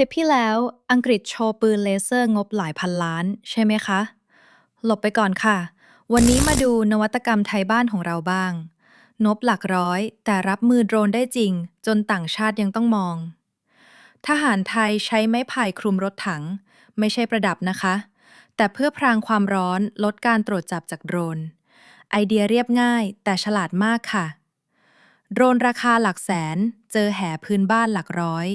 ลิปที่แล้วอังกฤษโชว์ปืนเลเซอร์งบหลายพันล้าน ใช่ไหมคะ หลบไปก่อนค่ะ วันนี้มาดูนวัตกรรมไทยบ้านของเราบ้าง นบหลักร้อย แต่รับมือโดรนได้จริง จนต่างชาติยังต้องมอง ทหารไทยใช้ไม้ไผ่คลุมรถถัง ไม่ใช่ประดับนะคะ แต่เพื่อพรางความร้อนลดการตรวจจับจากโดรน ไอเดียเรียบง่าย แต่ฉลาดมากค่ะ โดนราคาหลักแสน เจอแห่พื้นบ้านหลักร้อย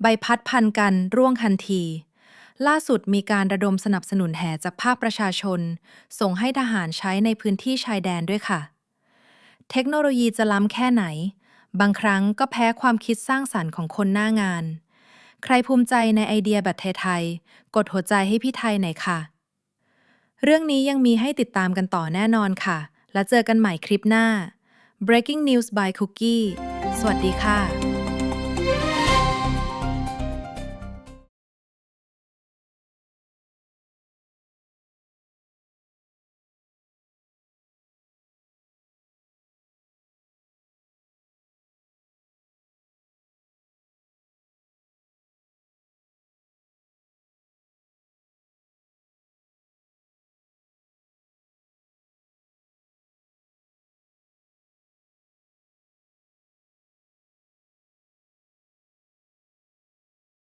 ใบพัดพันกันร่วงทันที ล่าสุดมีการระดมสนับสนุนแห่จากภาคประชาชน ส่งให้ทหารใช้ในพื้นที่ชายแดนด้วยค่ะ เทคโนโลยีจะล้ำแค่ไหน บางครั้งก็แพ้ความคิดสร้างสรรค์ของคนหน้างาน ใครภูมิใจในไอเดียแบบไทยๆกดหัวใจให้พี่ไทยหน่อยค่ะ เรื่องนี้ยังมีให้ติดตามกันต่อแน่นอนค่ะ แล้วเจอกันใหม่คลิปหน้า Breaking News by Cookie สวัสดีค่ะ